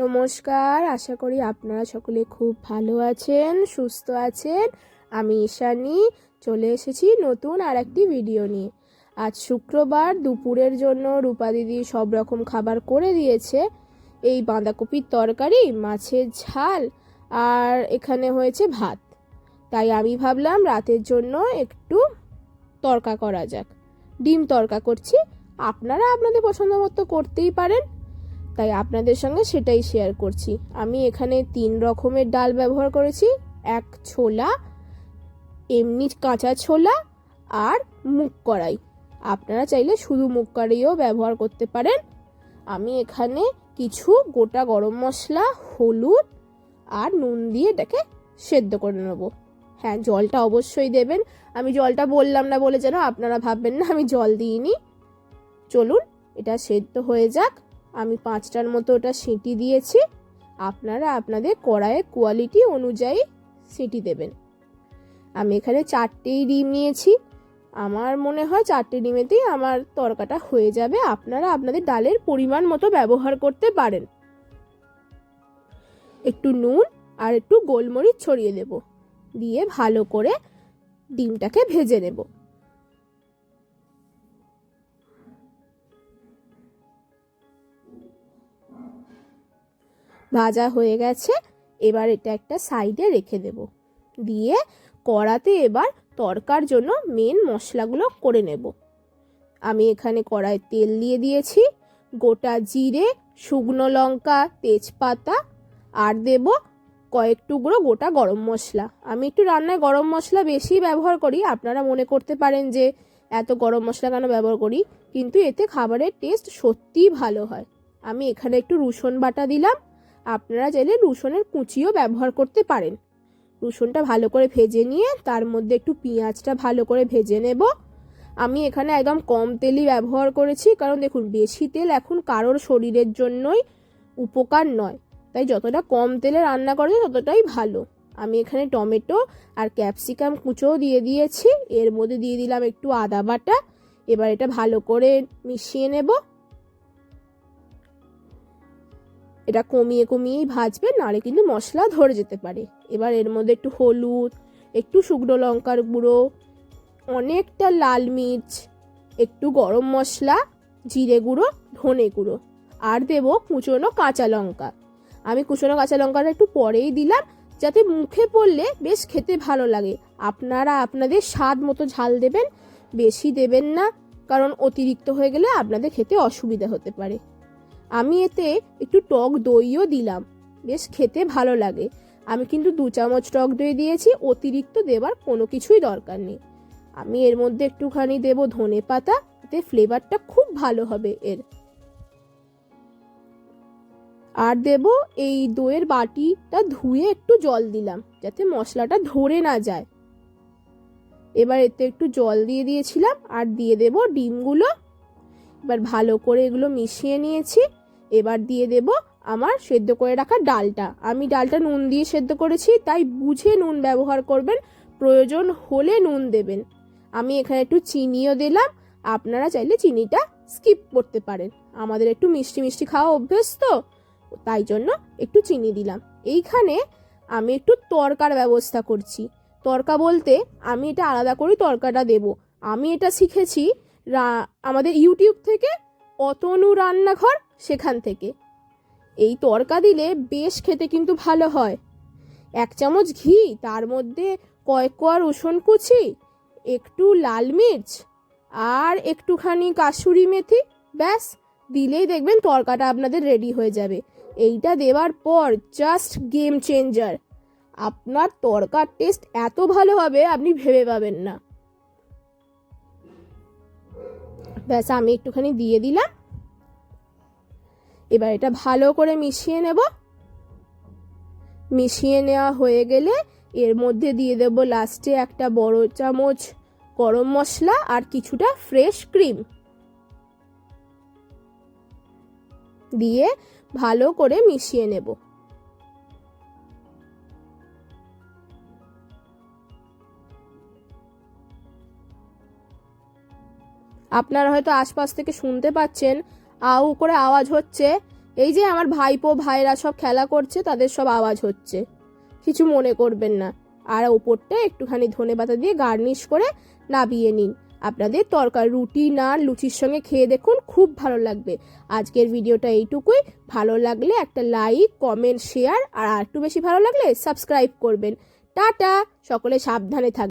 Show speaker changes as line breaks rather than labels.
নমস্কার, আশা করি আপনারা সকলে খুব ভালো আছেন, সুস্থ আছেন। আমি ঈশানী, চলে এসেছি নতুন আর একটি ভিডিও নিয়ে। আজ শুক্রবার দুপুরের জন্য রূপা দিদি সব রকম খাবার করে দিয়েছে। এই বাঁধাকপির তরকারি, মাছের ঝাল আর এখানে হয়েছে ভাত। তাই আমি ভাবলাম রাতের জন্য একটু তরকা করা যাক। ডিম তরকা করছি। আপনারা আপনাদের পছন্দ মতো করতেই পারেন। তাই আপনাদের সঙ্গে সেটাই শেয়ার করছি। আমি এখানে তিন রকমের ডাল ব্যবহার করেছি। এক ছোলা, এমনি কাঁচা ছোলা আর মুগ কড়াই। আপনারা চাইলে শুধু মুগ কড়াইও ব্যবহার করতে পারেন। আমি এখানে কিছু গোটা গরম মশলা, হলুদ আর নুন দিয়ে এটাকে সেদ্ধ করে নেব। হ্যাঁ জলটা অবশ্যই দেবেন। আমি জলটা বললাম না বলে যেন আপনারা ভাববেন না, আমি জল দিইনি। চলুন, এটা সেদ্ধ হয়ে যাক। আমি পাঁচটার মতো ওটা সিটি দিয়েছি। আপনারা আপনাদের কড়াইয়ের কোয়ালিটি অনুযায়ী সিটি দেবেন। আমি এখানে চারটেই ডিম নিয়েছি। আমার মনে হয় চারটে ডিমেতেই আমার তরকাটা হয়ে যাবে। আপনারা আপনাদের ডালের পরিমাণ মতো ব্যবহার করতে পারেন। একটু নুন আর একটু গোলমরিচ ছড়িয়ে দেব। দিয়ে ভালো করে ডিমটাকে ভেজে নেব। ভাজা হয়ে গেছে, এবার এটা একটা সাইডে রেখে দেব। দিয়ে কড়াতে এবার তরকার জন্য মেন মশলাগুলো করে নেব। আমি এখানে কড়াই তেল দিয়ে দিয়েছি, গোটা জিরে, শুকনো লঙ্কা, তেজপাতা, আর দেব কয়েক টুকরো গোটা গরম মশলা। আমি একটু রান্নায় গরম মশলা বেশি ব্যবহার করি, আপনারা মনে করতে পারেন যে এত গরম মশলা কেন ব্যবহার করি, কিন্তু এতে খাবারের টেস্ট সত্যিই ভালো হয়। আমি এখানে একটু রসুন বাটা দিলাম আপনারা চাইলে রসুনের কুচিও ব্যবহার করতে পারেন। রসুনটা ভালো করে ভেজে নিয়ে তার মধ্যে একটু পেঁয়াজটা ভালো করে ভেজে নেব। আমি এখানে একদম কম তেলই ব্যবহার করেছি, কারণ দেখুন, বেশি তেল এখন কারোর শরীরের জন্যই উপকার নয়। তাই যতটা কম তেলে রান্না করে ততটাই ভালো। আমি এখানে টমেটো আর ক্যাপসিকাম কুচোও দিয়ে দিয়েছি। এর মধ্যে দিয়ে দিলাম একটু আদা বাটা। এবার এটা ভালো করে মিশিয়ে নেব। এটা কমিয়ে কমিয়েই ভাজবেন নাহলে কিন্তু মশলা ধরে যেতে পারে। এবার এর মধ্যে একটু হলুদ, একটু শুকনো লঙ্কার গুঁড়ো, অনেকটা লাল মির্চ, একটু গরম মশলা, জিরে গুঁড়ো, ধনে গুঁড়ো, আর দেব কুচোনো কাঁচা লঙ্কা। আমি কুচোনো কাঁচা লঙ্কাটা একটু পরেই দিলাম, যাতে মুখে পড়লে বেশ খেতে ভালো লাগে। আপনারা আপনাদের স্বাদ মতো ঝাল দেবেন, বেশি দেবেন না, কারণ অতিরিক্ত হয়ে গেলে আপনাদের খেতে অসুবিধা হতে পারে। আমি এতে একটু টক দইও দিলাম। বেশ খেতে ভালো লাগে। আমি কিন্তু দু চামচ টক দই দিয়েছি, অতিরিক্ত দেবার কোনো কিছুই দরকার নেই। আমি এর মধ্যে একটুখানি দেব ধনে পাতা, এতে ফ্লেভারটা খুব ভালো হবে এর। আর দেব এই দইয়ের বাটিটা ধুয়ে একটু জল দিলাম, যাতে মশলাটা ধরে না যায়। এবার এতে একটু জল দিয়ে দিয়েছিলাম, আর দিয়ে দেব ডিমগুলো। এবার ভালো করে এগুলো মিশিয়ে নিয়েছি। এবার দিয়ে দেব আমার সেদ্ধ করে রাখা ডালটা। আমি ডালটা নুন দিয়ে সেদ্ধ করেছি, তাই বুঝে নুন ব্যবহার করবেন, প্রয়োজন হলে নুন দেবেন। আমি এখানে একটু চিনিও দিলাম, আপনারা চাইলে চিনিটা স্কিপ করতে পারেন। আমাদের একটু মিষ্টি মিষ্টি খাওয়া অভ্যেস তো তাই জন্য একটু চিনি দিলাম। এইখানে আমি একটু তরকার ব্যবস্থা করছি। তরকা বলতে আমি এটা আলাদা করেই তরকাটা দেব। আমি এটা শিখেছি আমাদের ইউটিউব থেকে অতনু রান্নাঘর সেখান থেকে। এই তরকা দিলে বেশ খেতে কিন্তু ভালো হয়। এক চামচ ঘি, তার মধ্যে কয়েক কোয়া রসুন কুচি, একটু লাল মির্চ আর একটুখানি কাসুরি মেথি, ব্যাস। দিলেই দেখবেন তরকাটা আপনাদের রেডি হয়ে যাবে। এইটা দেওয়ার পর জাস্ট গেম চেঞ্জার আপনার তরকার টেস্ট এত ভালো হবে, আপনি ভেবে পাবেন না। ব্যাস, আমি একটুখানি দিয়ে দিলাম। এবার এটা ভালো করে মিশিয়ে নেব। মিশিয়ে নেওয়া হয়ে গেলে এর মধ্যে দিয়ে দেব লাস্টে একটা বড় চামচ গরম মশলা আর কিছুটা ফ্রেশ ক্রিম। দিয়ে ভালো করে মিশিয়ে নেব। আপনারা হয়তো আশপাশ থেকে শুনতে পাচ্ছেন আউ করে আওয়াজ হচ্ছে। এই যে আমার ভাইপো, ভাইরা সব খেলা করছে, তাদের সব আওয়াজ হচ্ছে। কিছু মনে করবেন না। আর ওপরটা একটুখানি ধনে পাতা দিয়ে গার্নিশ করে নাবিয়ে নিন। আপনাদের তরকার রুটি নান লুচির সঙ্গে খেয়ে দেখুন, খুব ভালো লাগবে। আজকের ভিডিওটা এইটুকুই। ভালো লাগলে একটা লাইক, কমেন্ট, শেয়ার, আর একটু বেশি ভালো লাগলে সাবস্ক্রাইব করবেন। টাটা! সকলে সাবধানে থাকবেন